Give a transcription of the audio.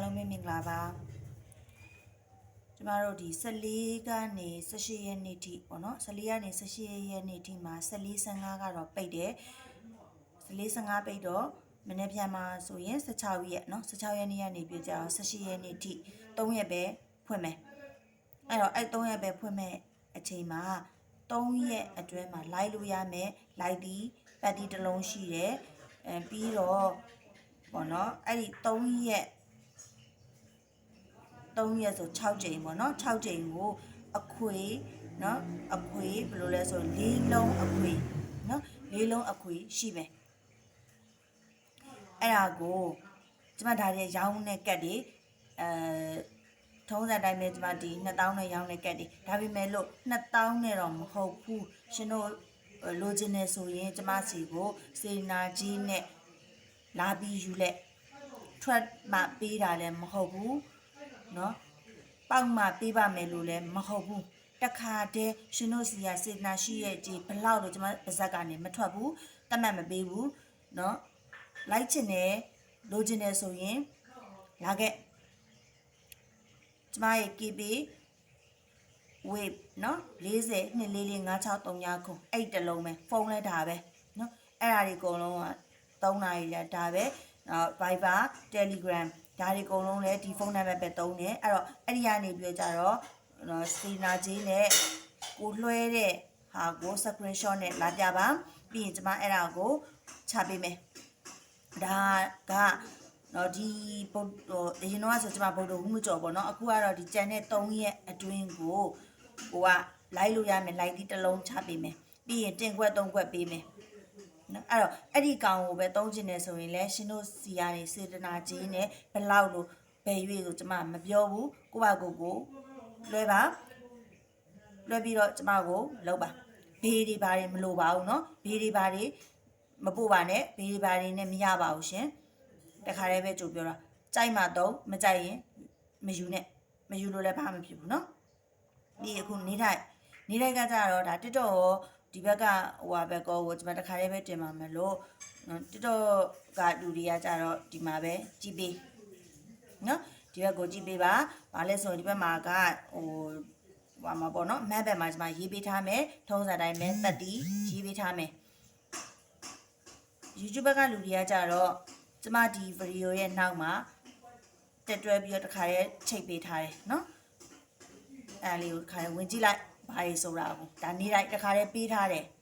အားလုံးပဲမင်္ဂလာပါကျမတို့ဒီ14ကနေ18ရက်နေ့ထိပေါ့နော်14ကနေ18ရက်နေ့ထိမှာ14 15ကတော့ပိတ်တယ်14 15ပိတ်တော့မနေ့ပြန်မှာဆိုရင်16ရက်နော်16ရက်နေ့ကနေပြကြအောင်18ရက်နေ့ထိ3ရက်ပဲဖွင့်မယ်အဲ့တော့အဲ့3ရက်ပဲဖွင့်မယ်အချိန်မှာ3ရက်အတွင်းမှာလိုက်လို့ရမယ်လိုက်ဒီပတ်တီတစ်လုံးရှိတယ်အဲပြီးတော့ပေါ့နော်အဲ့ဒီ3ရက် 3ရက်ဆို6ချိန်ပေါ့နော်6ချိန်ကိုအခွေနော်အခွေဘယ်လိုလဲဆိုလေးလုံးအခွေနော်လေးလုံးအခွေရှိမယ်အဲ့ဒါကိုကျမဒါတွေရောင်းတဲ့ကတ်တွေအဲထုံးစံတိုင်းပဲကျမဒီ2000နဲ့ရောင်းတဲ့ကတ်တွေဒါပေမဲ့လို့2000နဲ့တော့မဟုတ်ဘူးရှင်တို့လိုချင်နေဆိုရင်ကျမစီကိုစေနာကြီးနဲ့လာပြီးယူလက်ထွက်မှပေးတာလည်းမဟုတ်ဘူး နော်ပေါက်မှပေးပါမယ်လို့လည်းမဟုတ်ဘူးတခါတည်းရှင်တို့စီကစေနာရှိရဲ့ကြီးဘလောက်လို့ကျွန်မပါဇက်ကနေမထွက်ဘူးတတ်မှတ်မပေးဘူးနော်လိုက်ချင်တယ်လိုချင်တယ်ဆိုရင်လာခဲ့ကျွန်မရဲ့ KB wave နော်40 244 5639ခုအဲ့တလုံးပဲဖုန်းလဲဒါပဲနော်အဲ့ဒါတွေအကုန်လုံးက3နာရီကြာဒါပဲနော် Viber Telegram ဒါတွေအကုန်လုံးလဲဒီဖုန်းနံပါတ်ပဲသုံးတယ်အဲ့တော့အဲ့ဒီကနေပြောကြတော့နော်စီနာကြီးနဲ့ကိုလွှဲတဲ့ဟာကို screenshot နဲ့လာပြပါပြီးရင်ကျမအဲ့ဒါကိုချပေးမယ်ဒါကနော်ဒီဘုတ်ဟိုအရင်တော့ဆိုကျမဗုဒ္ဓဘူးမကြော်ပေါ့နော်အခုကတော့ဒီကြံတဲ့3ရက်အတွင်းကိုဟိုကလိုက်လို့ရမယ်လိုက်ဒီတစ်လုံးချပေးမယ်ပြီးရင်တင်ခွက်3ခွက်ပေးမယ် နော်အဲ့တော့အဲ့ဒီကောင်ကိုပဲသုံးချင်တယ်ဆိုရင်လဲရှင်တို့စီကနေစေတနာကြီးနဲ့ဘလောက်လို့ဘယ်ရွေးဆိုကျမမပြောဘူးကိုပါကိုကိုလွှဲပါလွှဲပြီးတော့ကျမကိုလောက်ပါဘေးတွေဘာတွေမလိုပါဘူးเนาะဘေးတွေဘာတွေမပို့ပါနဲ့ဘေးတွေဘာတွေနဲ့မရပါဘူးရှင်တခါတည်းပဲကြိုပြောတာကြိုက်မှတော့မကြိုက်ရင်မယူနဲ့မယူလို့လည်းဘာမှမဖြစ်ဘူးเนาะဒီအခုနေထိုင်နေထိုင်ကကြတော့ဒါတစ်တော့ရော ဒီဘက်ကဟိုဟာဘက်ကောကိုကျွန်မတခါတည်းပဲတင်ပါမယ်လို့နော်တစ်တော့ကလူတွေကကြတော့ဒီမှာပဲကြည်ပေးနော်ဒီဘက်ကိုကြည့်ပေးပါ။ဘာလဲဆိုရင်ဒီဘက်မှာကဟိုဟိုမှာပေါ့နော်မတ်ဘက်မှာကျွန်မရေးပေးထားမယ်။ထုံးစံတိုင်းပဲတက်တီရေးပေးထားမယ်။ YouTube ဘက်ကလူတွေကကြတော့ကျွန်မဒီဗီဒီယိုရဲ့နောက်မှာတက်တွဲပြီးတော့တခါရဲချိတ်ပေးထားတယ်နော်။အဲလေးကိုတခါရဲဝင်ကြည့်လိုက် ဘာတွေဆိုတာကိုဒါနေတိုင်းတခါရဲပေးထားတယ်။